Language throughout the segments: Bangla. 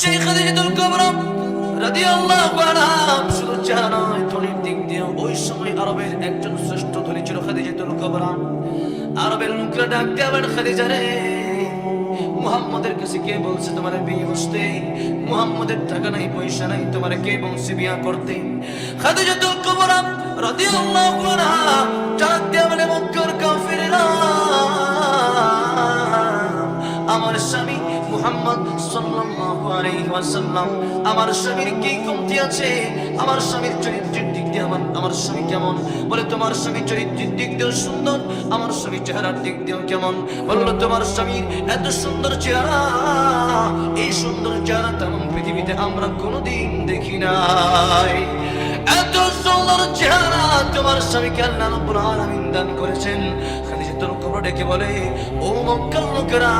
সেই খাদিজাতুল কুবরা রাদিয়াল্লাহু আনহা শুধু চেহারা নয় দিক দিয়ে। ওই সময় আরবের একজন শ্রেষ্ঠ ধনী ছিল খাদিজাতুল কুবরা। আরবের লোকরা ডাক আবার খাদিজা রে, মুহাম্মাদের কাছে কে বলছে তোমার বিয়ে বসতে? মুহাম্মাদের টাকা নাই, পয়সা নাই, তোমার কে বলছে বিয়া করতে? খাদিজাতুল কুবরা রাদিয়াল্লাহু আনহা ডাক দিয়ে বলে মক্কার কাফিররা, আমার স্বামী মুহাম্মদ সাল্লাল্লাহু আলাইহি ওয়াসাল্লাম। আমার স্বামীর কি কমতি আছে? আমার স্বামীর চরিত্রের দিক দিয়ে আমার আমার স্বামী কেমন? বলে, তোমার স্বামী চরিত্রের দিক দিয়েও সুন্দর, আমার স্বামী চেহারার দিক দিয়েও কেমন? বলল, তোমার স্বামীর এত সুন্দর চেহারা, এই সুন্দর চেহারা তেমন পৃথিবীতে আমরা কোনোদিন দেখি নাই। এত সুন্দর চেহারা তোমার স্বামীকে আল্লাহ রাব্বুল আলামিন দান করেছেন। খাদিজাতুল কুবরা ডেকে বলে, ও মক্কার লোকেরা,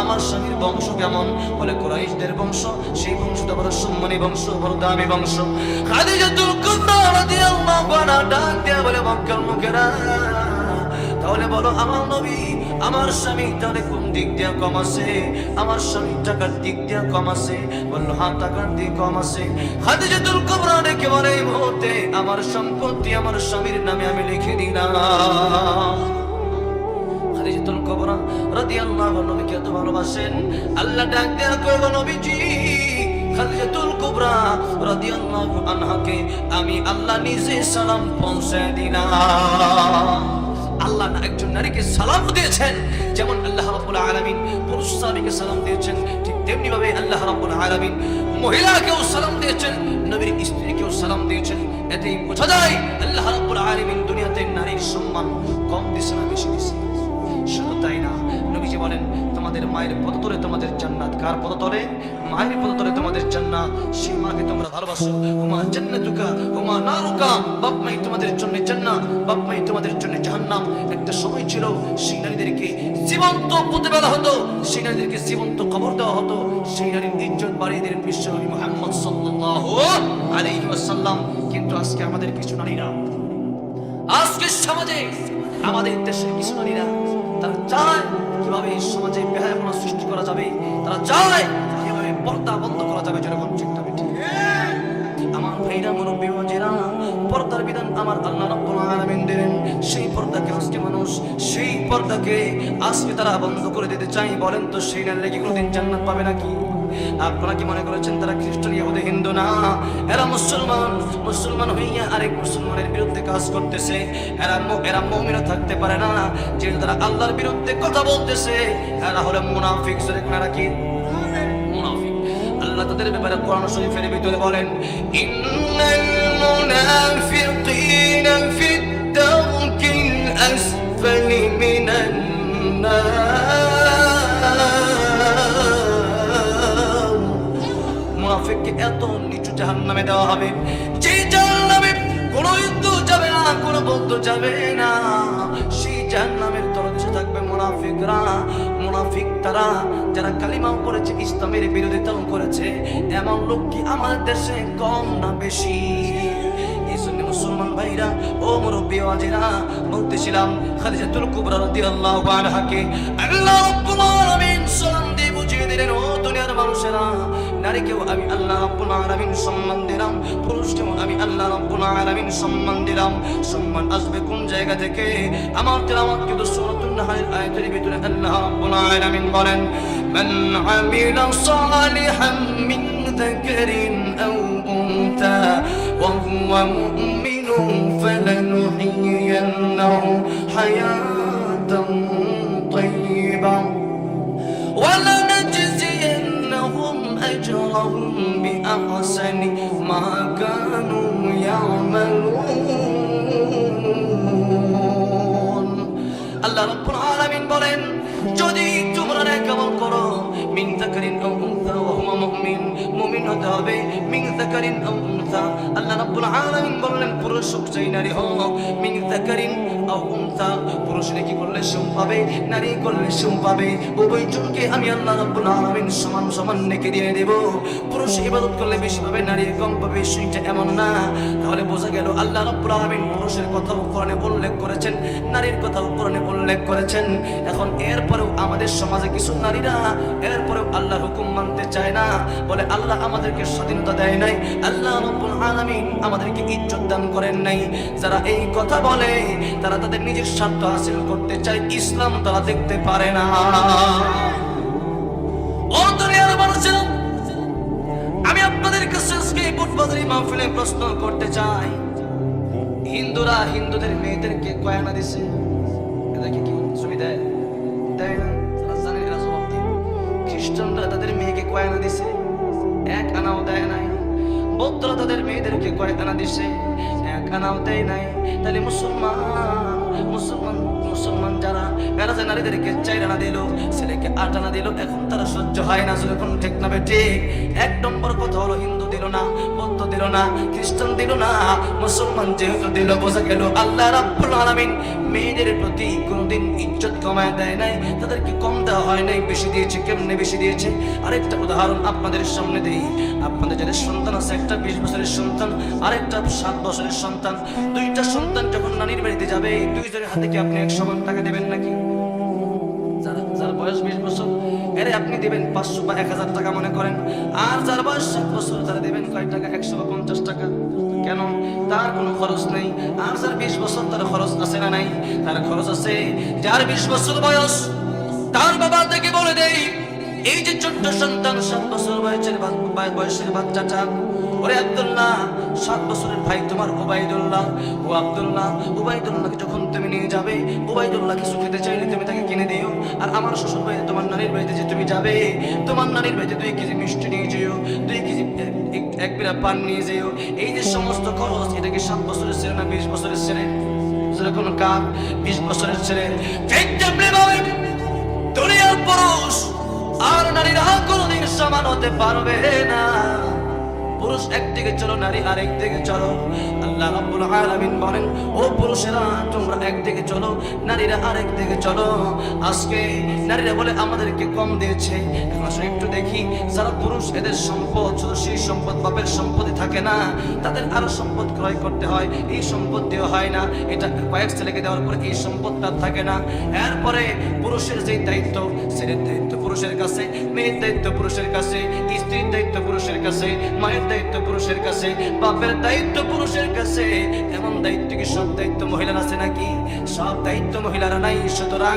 আমার স্বামীর বংশ কেমন? বলে, কুরাইশদের বংশ, সেই বংশটা বড় সম্মানী বংশ, বড় দামি বংশ। ডাক দিয়ে বলে লোকেরা, তাহলে বলো আমার নবী, আমার স্বামী তাহলে কোন দিক দিয়ে কম আছে? আমার স্বামী টাকার দিক দিয়ে কম আছে? বলল হ্যাঁ টাকার দিক কম আছে। বলে, এই মুহূর্তে আমার সম্পত্তি, আমার স্বামীর নামে আমি লিখে দিলাম খাদিজাতুল কুবরা রাদিয়াল্লাহু নবীকে এত ভালোবাসেন। আল্লাহ ডাক দেয়া কইব নবীজি খাদিজাতুল কুবরা রাদিয়াল্লাহু আনহাকে আমি আল্লাহ নিজে সালাম পৌঁছে দিলাম। আল্লাহ একজন নারীকে সালাম দিয়েছেন, যেমন আল্লাহ রাব্বুল আলামিন পুরুষ সাহাবীকে সালাম দিয়েছেন, ঠিক তেমনি ভাবে আল্লাহ রাব্বুল আলামিন মহিলাকেও সালাম দিয়েছেন, নবীর স্ত্রীকেও সালাম দিয়েছেন। এতেই বোঝা যায়, আল্লাহ রাব্বুল আলামিন দুনিয়াতে নারীর সম্মান কম দিছে না বেশি দিছে। শুধু তাই না, নবীজি বলেন, তোমাদের মায়ের পদতলে তোমাদের জান্নাত। কার পদতলে? মায়ের পদতলে তোমাদের জান্নাত। সেই মাকে তোমরা ভালোবাসো। হুমা জান্নাতুকা, হুমা নারুকা। বাপ মাই তোমাদের জন্য জান্নাত, বাপ মাই তোমাদের জন্য জাহান্নাম। একটা সময় ছিল, সেই নারীদেরকে জীবন্ত পুঁতে বেলা হতো, সেই নারীদেরকে জীবন্ত কবর দেওয়া হতো। সেই নারীর ইজ্জত বাড়িয়ে দিলেন বিশ্বনবী মুহাম্মদ সাল্লাল্লাহু আলাইহি ওয়াসাল্লাম। কিন্তু আজকে আমাদের কিছু নারীরা আজকে সমাজে, আমাদের দেশের কিছু নারীরা তারা চায় কীভাবে সমাজে বেহায়াপনা সৃষ্টি করা যাবে। তারা চায় কীভাবে পর্দা বন্ধ করা যাবে, যেরকম ঠিক না ঠিক আমার ভাইরা, মুরব্বী বাজেরা পর্দার বিধান আমার আল্লাহ রাব্বুল আলামিন দিলেন সেই পর্দাকে আজকে মানুষ, সেই পর্দাকে আজকে তারা বন্ধ করে দিতে চাই বলেন তো, সেই নারীরা কি কোনোদিন জান্নাত পাবে নাকি? আপনারা কি মনে করেছেন তারা খ্রিস্টান, ইহুদি, হিন্দু? না। এরা মুসলমান। মুসলমান হইয়া আরেক মুসলমানের বিরুদ্ধে কাজ করতেছে। এরা এরা মুমিনও থাকতে পারে না। যেহেতু তারা আল্লাহর বিরুদ্ধে কথা বলতেছে, এরা হলো মুনাফিক। এরা কি তাদের ব্যাপারে কোরআন শরীফের ভিতরে বলেন, ইন্নাল মুনাফিকিনা ফিদ দারকিল আসফালি মিনান নার মুনাফিককে এত নিচু জাহান্নামে দেওয়া হবে যে জাহান্নামে কোনো হিন্দু যাবে না, কোনো বৌদ্ধ যাবে না। সেই জাহান্নামের তলদেশে থাকবে মুনাফিকরা, মুনাফিক তারা, যারা কালিমাও করেছে, ইসলামের বিরোধিতাও করেছে। এমন লোক কি আমাদের দেশে কম না বেশি? মুসলমান ভাইরা, ও মুরব্বী বলতেছিলাম কুবরা রাদিয়াল্লাহু আনহাকে, আল্লাহ রাব্বুল আলামিন সালাম দিয়ে বুঝিয়ে দিলেন, ও দুনিয়ার মানুষেরা নারীকেও আমি আল্লাহ রব্বুল আলামিন সম্মান দিলাম পুরুষকেও আমি আল্লাহ রব্বুল আলামিন সম্মান দিলাম সম্মান আসবে কোন জায়গা থেকে আমার তেলাওয়াত কিন্তু সূরাতুন নাহলের আয়াতের ভিতরে আল্লাহ রব্বুল আলামিন বলেন মান আমিলা সালিহান মিন যাকারিন আও উনতা ওয়া হুয়া মুমিনুন ফালানুহyiyannahu হায়াত যাকারিন আও উনসা আল্লাহ রাব্বুল আলামিন বললেন পুরুষ হোক চাই নারী হোক মিন যাকারিন নেকি করলে পাবে, নারী করলে পাবে। উভয় আমি আল্লাহ রাব্বুল আলামিন সমান সমান দিয়ে দেব। পুরুষ ইবাদত করলে বেশি পাবে, নারী কম পাবে এমন না। তাহলে বোঝা গেল আল্লাহ রাব্বুল আলামিন পুরুষের কোরআনে উল্লেখ করেছেন, নারীর কোরআনে উল্লেখ করেছেন। এখন এরপরেও আমাদের সমাজে কিছু নারীরা এরপরেও আল্লাহর হুকুম মানতে চায় না। বলে আল্লাহ আমাদেরকে স্বাধীনতা দেয় নাই, আল্লাহ রাব্বুল আলামিন আমাদেরকে ইজ্জত দান করেন নাই। যারা এই কথা বলে, তারা তাদের নিজের স্বার্থ হাসিল করতে চায় ইসলাম তারা দেখতে পারে না। আমি আপনাদের কাছে প্রশ্ন করতে চাই। হিন্দুরা হিন্দুদের মেয়েদেরকে দিছে কি ছবি দেয়? না খ্রিস্টানরা তাদের মেয়েকে কয়ানা দিছে, এক আনাও দেয় নাই। বৌদ্ধরা তাদের মেয়েদেরকে কয়েক আনা দিছে, এক আনাও দেয় নাই। তাহলে মুসলমান মুসলমান মুসলমান যারা এরা যে নারীদেরকে চাই আনা দিল, ছেলেকে আট আনা দিল, এখন তারা সহ্য হয় না যখন ঠিক না ঠিক? এক নম্বর কথা হলো হিন্দু দিল না বৌদ্ধ দিল না, খ্রিস্টান দিল না, মুসলমান যেহেতু দিল, বোঝা গেল আল্লাহ রাব্বুল আলামিন মেয়েদের প্রতি কোনোদিন ইজ্জত কমায় দেয় নাই, তাদেরকে কম দেওয়া হয় নাই, বেশি দিয়েছে, কেমনে বেশি দিয়েছে? আরেকটা উদাহরণ আপনাদের সামনে দেই, আপনাদের যাদের সন্তান আছে, একটা বিশ বছরের সন্তান, আরেকটা সাত বছরের সন্তান, দুইটা সন্তান যখন নানির বাড়িতে যাবে, দুইজনের হাতে কি আপনি এক সমান টাকা দেবেন নাকি? যারা বয়স বিশ বছর এরে আপনি দিবেন পাঁচশো বা এক হাজার টাকা মনে করেন। আর যার বয়স সাত বছর, তারা দেবেন কয় টাকা? একশো বা পঞ্চাশ টাকা। কেন? তার কোনো খরচ নেই। আর যার বিশ বছর, তার খরচ আছে না নাই? তার খরচ আছে যার বিশ বছর বয়স, তার বাবা থেকে বলে দেই, এই যে ছোট্ট সন্তান, সাত বছর বয়সের বয়সের বাচ্চাটা, ওরে আব্দুল্লাহ, সাত বছরের ভাই তোমার ওবাইদুল্লাহ ও আব্দুল্লাহ ওবাইদুল্লাহকে যখন নিয়ে যাবে। ওবাইদুল্লাহ কিছু খেতে চাইলে তুমি তাকে কিনে দিও। আর আমার শ্বশুর বাড়িতে তোমার নানির বাড়িতে যে তুমি যাবে, তোমার নানির বাড়িতে দুই কেজি মিষ্টি নিয়ে যেও, দুই কেজি এক- বিরা পান নিয়ে যেও। এই যে সমস্ত খরচ এটাকে সাত বছরের ছেলে না বিশ বছরের ছেলে? যেরকম কাপ বিশ বছরের ছেলে। দুনিয়ার পুরুষ আর নারীরা কোনোদিন সমান হতে পারবে না। পুরুষ একদিকে চলো, নারী আরেক দিকে চলো। আল্লাহ রাব্বুল আলামিন বলেন, ও পুরুষেরা, তোমরা একদিকে চলো, নারীরা আরেক দিকে চলো। আজকে নারীরা বলে, আমাদেরকে কম দিয়েছে। এখন আসলে একটু দেখি, যারা পুরুষ, এদের সম্পদ শুধু সেই সম্পদ, বাপের সম্পদই থাকে না। তাদের আরও সম্পদ ক্রয় করতে হয়, এই সম্পদ দেওয়া হয় না। এটা কয়েক ছেলেকে দেওয়ার পরে এই সম্পদটা থাকে না। এরপরে পুরুষের যে দায়িত্ব ছেলের পুরুষের কাছে, মেয়ের দায়িত্ব পুরুষের কাছে স্ত্রীর দায়িত্ব পুরুষের কাছে, মায়ের দায়িত্ব পুরুষের কাছে, বাপের দায়িত্ব পুরুষের কাছে। এমন দায়িত্ব কি সব দায়িত্ব মহিলার আছে নাকি? সব দায়িত্ব মহিলারা নাই, সুতরাং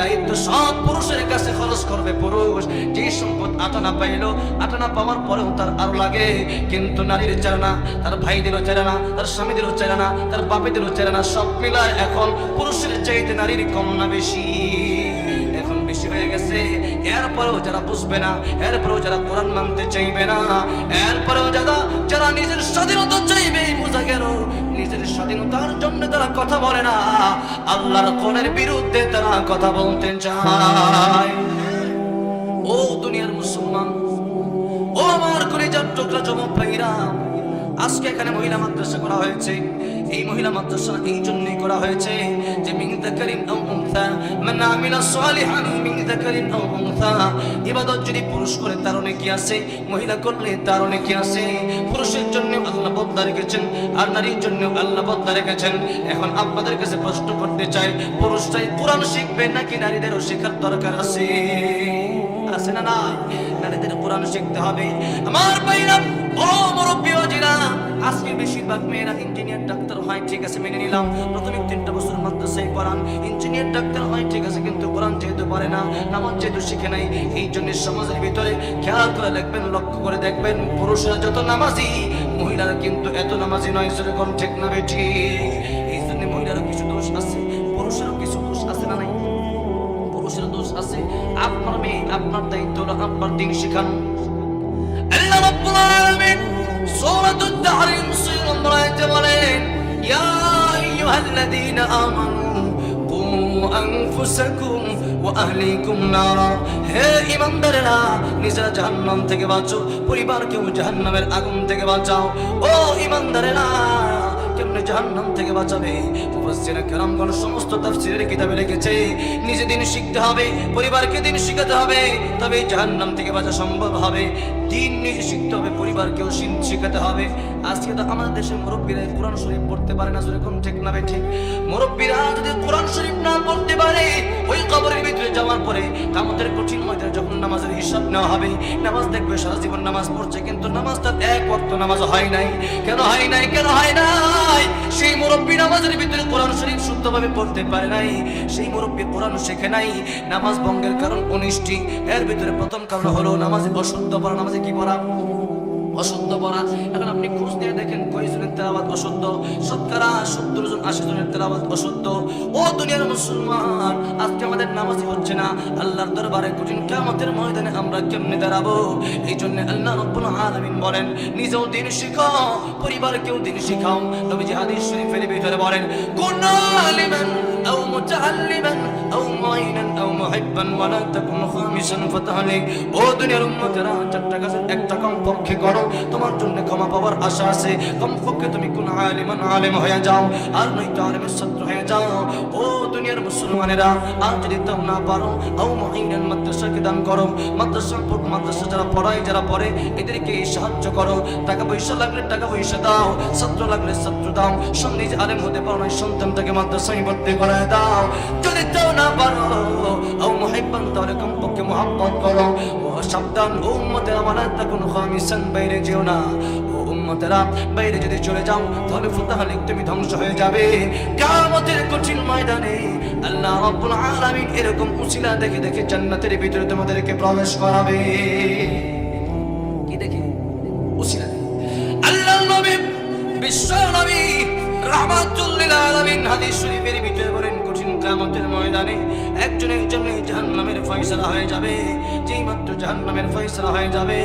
দায়িত্ব সব পুরুষের কাছে খরচ করবে পুরুষ। যে সম্পদ আটানা পাইলো, আটানা পাওয়ার পরেও তার আরও লাগে। কিন্তু নারীর চায় না, তার ভাইদেরও চায় না, তার স্বামীদেরও চায় না, তার বাপেদেরও চায় না, সব মিলায় এখন পুরুষের চাইতে নারীর কম না বেশি। এরপরেও যারা বুঝবে না, এরপরেও যারা কোরআন মানতে চাইবে না, এরপরেও যারা যারা নিজের স্বাধীনতা চাইবে, বোঝা গেল নিজের স্বাধীনতার জন্য তারা কথা বলে না। আল্লাহর কোরআনের বিরুদ্ধে তারা কথা বলতে চায়। ও দুনিয়ার মুসলমান, ও আমার কলিজার টুকরা যুবক ভাইরা, আজকে এখানে মহিলা মাদ্রাসা করা হয়েছে। এই মহিলা মাদ্রাসা এই জন্যই করা হয়েছে যে যাকারিন আও উনসা মান আমিলা সালিহান যাকারিন আও উনসা। ইবাদত যদি পুরুষ করে তার আছে? মহিলা করলে তার আছে? পুরুষের জন্য আল্লাহ বদলা রেখেছেন, আর নারীর জন্য আল্লাহ বদলা রেখেছেন। এখন আপনাদের কাছে প্রশ্ন করতে চাই, পুরুষরাই কোরআন শিখবে নাকি নারীদেরও শেখার দরকার আছে? আছে না নাই? নারীদের কোরআন শিখতে হবে। আমার ও মুরব্বী বেশিরভাগ মেয়েরা ইঞ্জিনিয়ার ডাক্তার হয়, ঠিক আছে, মেনে নিলাম। প্রথমে তিনটা বছর মাদ্রাসায় পড়ান। ইঞ্জিনিয়ার ডাক্তার হয়, ঠিক আছে, কিন্তু কোরআন যেহেতু পারে না, নামাজ যেহেতু শিখে নাই, এই জন্য সমাজের ভিতরে খেয়াল করে দেখবেন, লক্ষ্য করে দেখবেন, পুরুষরা যত নামাজি, মহিলারা কিন্তু এত নামাজি নয়, সেরকম ঠিক না বেঠি। এই জন্য মহিলারও কিছু দোষ আছে, পুরুষেরও কিছু দোষ আছে না নাই? পুরুষের দোষ আছে, আপনার মেয়ে, আপনার দায়িত্ব হলো আপনার দিন শেখানো। আল্লাহ রাব্বুল আলামিন সূরাতুত তাহরিম আয়াতে বলেন ইয়া আইয়ুহাল্লাযীনা আমানু কু আনফুসাকুম ওয়া আহলিকুম নারা হে ঈমানদারেরা নিজেরা জাহান্নাম থেকে বাঁচো, পরিবারকেও জাহান্নামের আগুন থেকে বাঁচাও। ও ঈমানদারেরা কেমনে জাহান্নাম থেকে বাঁচাবে। মুফাসসিরা কেরামগণ সমস্ত তাফসীরের কিতাবে লিখেছে, নিজে দিন শিখতে হবে, পরিবারকে দিন শিখাতে হবে, তবে জাহান্নাম থেকে বাঁচা সম্ভব হবে। দিন নিজে শিখতে হবে, পরিবারকেও শিখাতে হবে। আজকে তো আমাদের দেশের মুরব্বীরা কোরআন শরীফ পড়তে পারে না, যেরকম ঠিক না ঠিক। মুরব্বীরা যদি কোরআন শরীফ না পড়তে পারে, ওই কবরের ভিতরে যাওয়ার পরে কামতের কঠিন ময়দানে যখন নামাজের হিসাব নেওয়া হবে, নামাজ দেখবে সারা জীবন নামাজ পড়ছে, কিন্তু নামাজ তার এক ওয়াক্ত নামাজ হয় নাই। কেন হয় নাই? কেন হয় নাই? সেই মুরব্বী নামাজের ভিতরে কোরআন শরীফ শুদ্ধভাবে পড়তে পারে নাই। সেই মুরব্বী কোরআন শেখে নাই। নামাজ ভঙ্গের কারণ উনিশটি এর ভিতরে প্রথম কারণ হলো নামাজে অশুদ্ধ পড়া। নামাজে কি পড়া? অশুদ্ধ পড়া। এখন আপনি খোঁজ নিয়ে দেখেন কয়জনের তেলাবাদ অশুদ্ধ শতকরা সত্তর জন, আশি জনের তেলাবাদ অশুদ্ধ ও দুনিয়ার মুসলমান আজকে আমাদের নামাজই হচ্ছে না। আল্লাহর দরবারে কঠিন কিয়ামতের ময়দানে আমরা কেমনে দাঁড়াবো? এই জন্য আল্লাহ রব্বুল আলামিন বলেন, নিজেও দিন শিখাও, পরিবারকেও দিন শিখাও। নবী জি হাদিস শরীফের ভিতরে বলেন, কোন আলিমান আও মুতাআল্লিমান আও মুআইনান আও মুহিব্বান ওয়ালা তাকুন খামিসান ফাতাহলিক। ও দুনিয়ার উম্মতেরা, চারটা কাজের একটা কম পক্ষে করো। তোমার জন্য ক্ষমা পাওয়ার আশা আছে। কম পক্ষে তুমি কোন আলিমান, আলেম হয়ে যাও, আর নয়তো আলেমের ছাত্র হয়ে যাও। ও দুনিয়ার মুসলমানেরা আর যদি তাও না পারো, আও মাদ্রাসাকে দান করো। মাদ্রাসা মাদ্রাসা যারা পড়ায়, যারা পড়ে, এদেরকে সাহায্য করো। টাকা পয়সা লাগলে টাকা পয়সা দাও, ছাত্র লাগলে ছাত্র দাও। পারো না সন্তানটাকে মাদ্রাসায় ভর্তি করে দাও। যদি তাও না পারো ও মুহিব্বান তাহলে কমপক্ষে করো। সাবধান, ও আমার বাইরে যেও না। বাইরে যদি চলে যাও, তাহলে ফুতাহালিক তুমি ধ্বংস হয়ে যাবে। কঠিন ময়দানে আল্লাহ রাব্বুল আলামিন এরকম উসিলা দেখে দেখে জান্নাতের ভিতরে তোমাদেরকে প্রবেশ করাবে কি দেখে উসিলা। আল্লাহ নবী, বিশ্ব নবী রাহমাতুল লিল আলামিন হাদিস শরীফের ভিতরে বলেন, কঠিন কিয়ামতের ময়দানে একজন একজনের জাহান্নামের ফয়সালা হয়ে যাবে, যেই মাত্র জাহান্নামের ফয়সালা হয়ে যাবে,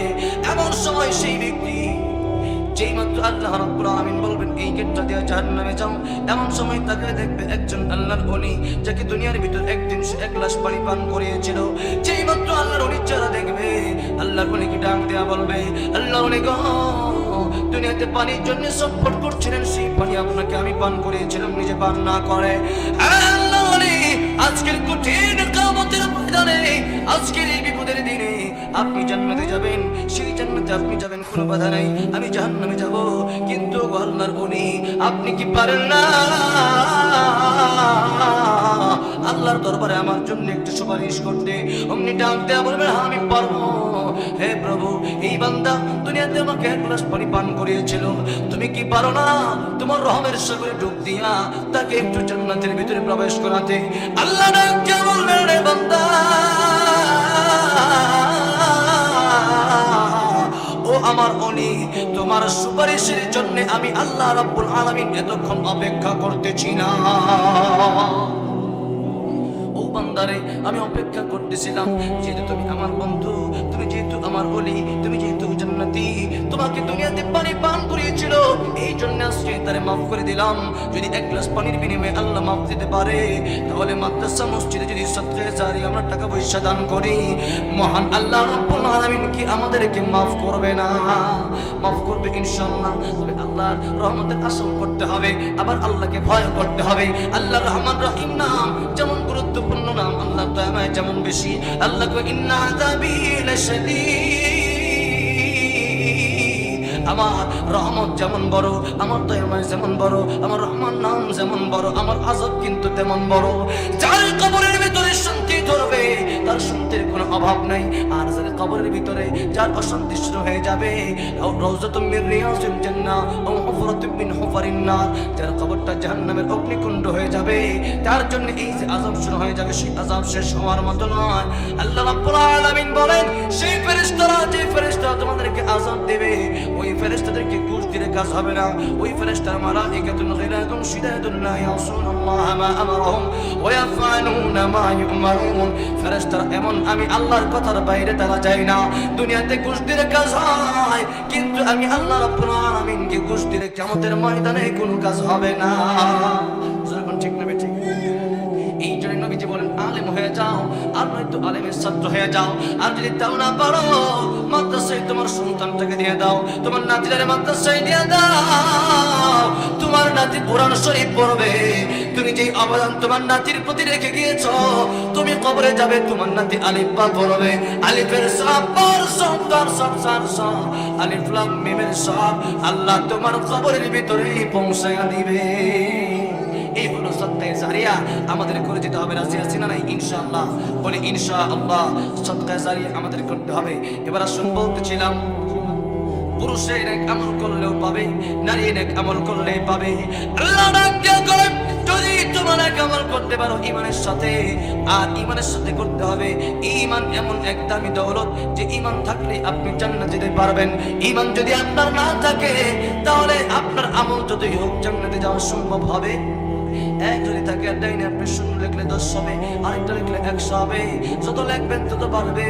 এমন সময় সেই ব্যক্তি যেই মাত্র আল্লাহ রাব্বুল আলামিন বলবেন, এই গেটটা দিয়ে জাহান্নামে যাও। এমন সময় তাকে দেখবে একজন আল্লাহর ওলি যাকে দুনিয়ার ভিতর একদিন সে এক গ্লাস পানি পান করিয়েছিল। যেই মাত্র আল্লাহর ওলি যারা দেখবে, আল্লাহর ওলি কি ডাক দেয়া বলবে, আল্লাহর ওলি গো, দুনিয়াতে পানির জন্য সফর করছিলেন, সেই পানি আপনাকে আমি পান করিয়েছিলাম, নিজে পান না করে। আল্লাহ আজকের কঠিন কামতের ময়দানে, আজকের এই বিপদের দিনে আপনি জান্নাতে যাবেন সেই জান্নাতে আপনি যাবেন কোনো বাধা নাই আমি জাহান্নামে যাব। কিন্তু গো আল্লাহর উনি আপনি কি পারেন না? আল্লাহর দরবারে আমার জন্য একটু সুপারিশ করতে অমনি ডাক দেয়া বলবেন "হ্যাঁ, আমি পারব। হে প্রভু এই বান্দা দুনিয়াতে আমাকে এক গ্লাস পানি পান করিয়েছিল। তুমি কি পারো না? তোমার রহমের সাগরে ডুব দিয়া তাকে একটু জান্নাতের ভিতরে প্রবেশ করাতে। আল্লাহ ডাক বলবেন রে বান্দা আমার অনি তোমার সুপারিশের জন্য আমি আল্লাহ রাব্বুল আলামিন এতক্ষণ অপেক্ষা করতেছি না। বান্দারে আমি অপেক্ষা করতেছিলাম, যেহেতু তুমি আমার বন্ধু, তুমি যেহেতু আমার বলি তুমি যেহেতু জান্নাতি, তোমাকে দুনিয়াতে পানি পান করিয়েছিল। এই জন্য আজকে তারে মাফ করে দিলাম। যদি এক গ্লাস পানির বিনিময়ে আল্লাহ মাফ দিতে পারে, তাহলে মাদ্রাসা মসজিদে যদি সত্রে জারি আমরা টাকা পয়সা দান করি, মহান আল্লাহ রব্বুল আলামিন কি আমাদেরকে মাফ করবে না? মাফ করবে ইনশাআল্লাহ। তবে আল্লাহর রহমতের আসল করতে হবে, আবার আল্লাহকে ভয় করতে হবে। আল্লাহ রহমান রহিম নাম যেমন গুরুত্বপূর্ণ নাম আল্লাহ আমায় যেমন বেশি, আল্লাহ কো ইন্না আযাবি লাশাদীদ। আমার রহমত যেমন বড়, আমার দয়াময় যেমন বড়, আমার রহমান নাম যেমন বড়, আমার আজব কিন্তু তেমন বড়। যার কবরের ভিতরে ধরবে তার শান্তির কোনো অভাব নাই। আর যার কবরের ভিতরে, যার অশান্তি শুরু হয়ে যাবে আও রাউযাতুম মিন মিন হুফারিন নার। যার কবরটা জাহান্নামের অগ্নিকুণ্ড হয়ে যাবে, তার জন্য এই যে আযাব শুরু হয়ে যাবে, সেই আযাব শেষ হওয়ার মতো নয়। আল্লাহ রাব্বুল আলামিন বলেন, সেই ফেরেশতারা যে ফেরেশতা তোমাদেরকে আযাব দেবে, ওই ফেরেশতাদেরকে ঘুষ দিলে কাজ হবে না। ওই ফেরেশতার মালাইকাতুন ইয়াসুনাল্লাহ মা আমারহুম, ওয়া ইয়াফআলুনা মা ইউমারুন। ফেরেশতারা এমন আমি আল্লাহর কথার বাইরে তারা যায় না। দুনিয়াতে ঘুষ দিলে কাজ হয়, কিন্তু আমি আল্লাহ রাব্বুল আলামিনকে দিলে কিয়ামতের ময়দানে কোনো কাজ হবে না। যখন ঠিক ঠিক? এই জন্য বলেন, আলেম হয়ে যাও, আর নয়তো আলেমের ছাত্র হয়ে যাও। আর যদি তাও না পারো, মাদ্রাসায় তোমার সন্তানটাকে দিয়ে দাও, তোমার নাতিরারে মাদ্রাসায় দিয়ে দাও। তোমার নাতি কোরআন শরীফ পড়বে। তুমি যে অবদান তোমার নাতির প্রতি রেখে গিয়েছো, তুমি কবরে যাবে, তোমার নাতি আলিফ পড়বে। আলিফের সব সব তার সব সার সব। আলিফ, লাম, মিমের সব আল্লাহ তোমার কবরের ভিতরে পৌঁছায়া দিবে। এই হলো সত্যায় জারিয়া। আমাদের করে যেতে হবে, রাজি আছি না নাই? ইনশাআল্লাহ। বলে, ইনশাআল্লাহ। সৎকায় জারিয়া আমাদের করতে হবে। এবার আসুন, বলতেছিলাম পুরুষে এক আমল করলেও পাবে নারী এক আমল করলেই পাবে। যদি তোমার এক আমল করতে পারো ইমানের সাথে, আর ইমানের সাথে করতে হবে। ইমান এমন এক দামি দৌলত যে ইমান থাকলে আপনি জান্নাত যেতে পারবেন। ইমান যদি আপনার না থাকে, তাহলে আপনার আমল যতই হোক জান্নাতে যাওয়া সম্ভব হবে। এক যদি থাকে ডাইনে আপনি লিখলে দশ হবে, আরেকটা লিখলে একশো হবে। যত লিখবেন তত বাড়বে।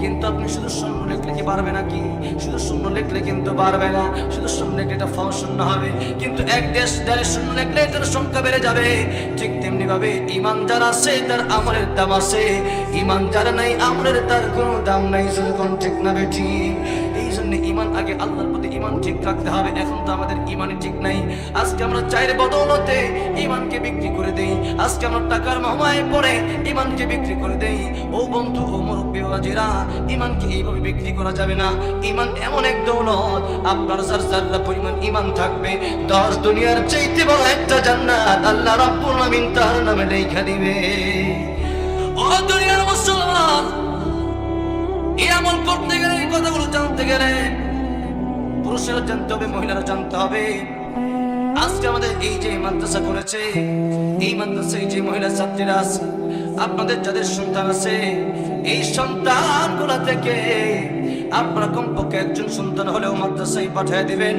কিন্তু আপনি শুধু শূন্য লিখলে কি পারবে নাকি? শুধু শূন্য লিখলে কিন্তু পারবে না। শুধু শূন্য লিখলে এটা ফল শূন্য হবে। কিন্তু এক দেশ দেড় শূন্য লিখলে এটার সংখ্যা বেড়ে যাবে। ঠিক তেমনি ভাবে ইমান যার আছে, তার আমলের দাম আছে। ইমান যার নাই, আমলের তার কোনো দাম নাই। কোন ঠিক না বেঠি এই জন্য ইমান আগে আল্লাহর প্রতি ইমান ঠিক রাখতে হবে, এখন তো আমাদের ইমানই ঠিক নাই। আজকে আমরা চাইরে বদৌলতে ইমানকে বিক্রি করে দেই। আজকে আমরা টাকার মহামায় পড়ে ইমানকে বিক্রি করে দেই। ও বন্ধু, ও মুরব্বী বাজিরা ইমানকে এইভাবে বিক্রি করা যাবে না। ইমান এমন এক দৌলত, আপনার সার সারটা পরিমাণ ইমান থাকবে, দশ দুনিয়ার চাইতে বড় একটা জান্নাত আল্লাহ রাব্বুল আমিন তার নামে লেখা দিবে। ও দুনিয়ার মুসলমান আমল করতে গেলে এই কথাগুলো জানতে গেলে পুরুষেরা জানতে হবে, মহিলারা জানতে হবে। আজকে আমাদের এই যে মাদ্রাসা করেছে, এই মাদ্রাসায় যে মহিলা ছাত্রীরা আছে, আপনাদের যাদের সন্তান আছে, এই সন্তানগুলা থেকে আপনারা কমপক্ষে একজন সন্তান হলেও মাদ্রাসায় পাঠিয়ে দিবেন।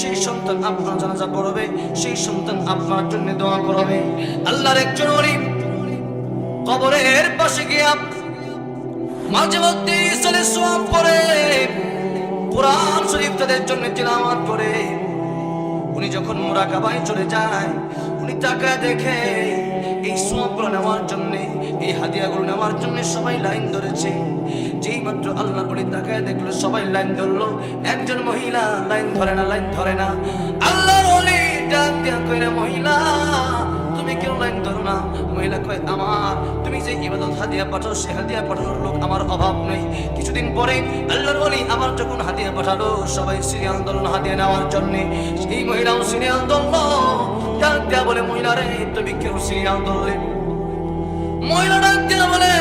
সেই সন্তান আপনার জানাজা পড়বে, সেই সন্তান আপনার জন্য দোয়া করবে। আল্লাহর একজন গরিব কবরের পাশে গিয়ে মাঝে মধ্যে ইসলে সোয়াব করে কোরআন শরীফ তাদের জন্য তিলাওয়াত করে। উনি যখন মোরাকাবায় চলে যায়, উনি তাকায় দেখে এই সোয়াবগুলো নেওয়ার জন্য, এই হাদিয়াগুলো নেওয়ার জন্য সবাই লাইন ধরেছে। যেই মাত্র আল্লাহ উনি তাকায় দেখল, সবাই লাইন ধরলো। একজন মহিলা লাইন ধরে না, লাইন ধরে না। আল্লাহর ডাক দিয়া মহিলা তুমি লাইন ধরো না। মহিলা কয়, আমার, তুমি যে ইবাদত হাদিয়া পাঠাও, সে হাদিয়া পাঠানোর লোক আমার অভাব নেই। কিছুদিন পরে আল্লাহর বলি আমার যখন হাদিয়া পাঠালো, সবাই সিরিয়াল দল হাদিয়া নেওয়ার জন্য, সেই মহিলাও সিরিয়াল দল ডাক বলে, মহিলা রে, তুমি কেউ সিরিয়াল দলে মহিলা ডাক দেয়া বলে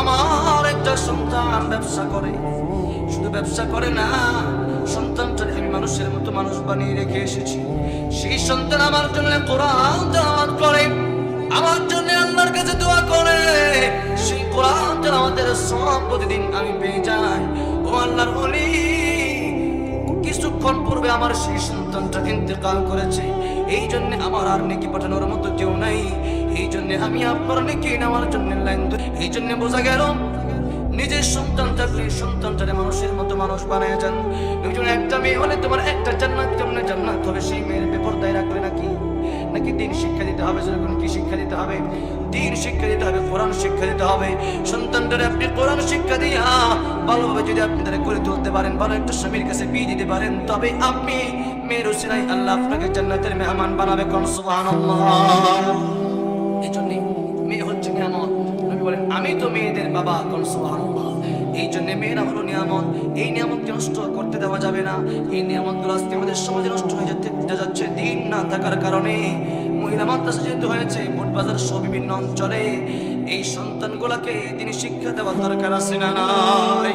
আমার একটা সন্তান ব্যবসা করে। শুধু ব্যবসা করে না সন্তানটাকে আমি মানুষের মতো মানুষ বানিয়ে রেখে এসেছি। সেই সন্তান আমার জন্য কোরআন তেলাওয়াত করে, আমার জন্য আল্লাহর কাছে দোয়া করে। সেই কোরআন তেলাওয়াতের সব প্রতিদিন আমি পেয়ে যাই। ও আল্লাহর ওলি, কিছুক্ষণ পূর্বে আমার সেই সন্তানটা ইন্তেকাল করেছে। এই জন্য আমার আর নেকি পাঠানোর মতো কেউ নাই। এই জন্য আমি আপনার নেকি নেওয়ার জন্য লাইন এই জন্য বোঝা গেল নিজের সন্তান থাকলে সন্তানটারে মানুষের মতো মানুষ বানায় যান। একজন একটা মেয়ে হলে তোমার একটা জান্নাত কেমনে জান্নাত হবে? সেই মেয়ের বেপরদায় রাখবে নাকি? নাকি দিন শিক্ষা দিতে হবে? যেরকম কি শিক্ষা দিতে হবে? দিন শিক্ষা দিতে হবে, কোরআন শিক্ষা দিতে হবে। সন্তানটারে আপনি কোরআন শিক্ষা দিয়া ভালোভাবে যদি আপনি তারা করে তুলতে পারেন, ভালো একটা স্বামীর কাছে বিয়ে দিতে পারেন, তবে আপনি মেয়ের উসিলাই আল্লাহ আপনাকে জান্নাতের মেহমান বানাবে। কোন সুবহানাল্লাহ। আমি তো মেয়েদের বাবা কোন এই জন্য মেয়েরা হলো নিয়ামত। এই নিয়ামতকে নষ্ট করতে দেওয়া যাবে না। এই নিয়ামতগুলো আজকে আমাদের সমাজে নষ্ট হয়ে যাচ্ছে যাচ্ছে, দিন না থাকার কারণে। মহিলা মাদ্রাসা যেহেতু হয়েছে মোট বাজার সহ বিভিন্ন অঞ্চলে এই সন্তানগুলাকে তিনি শিক্ষা দেওয়ার দরকার আছে না নাই?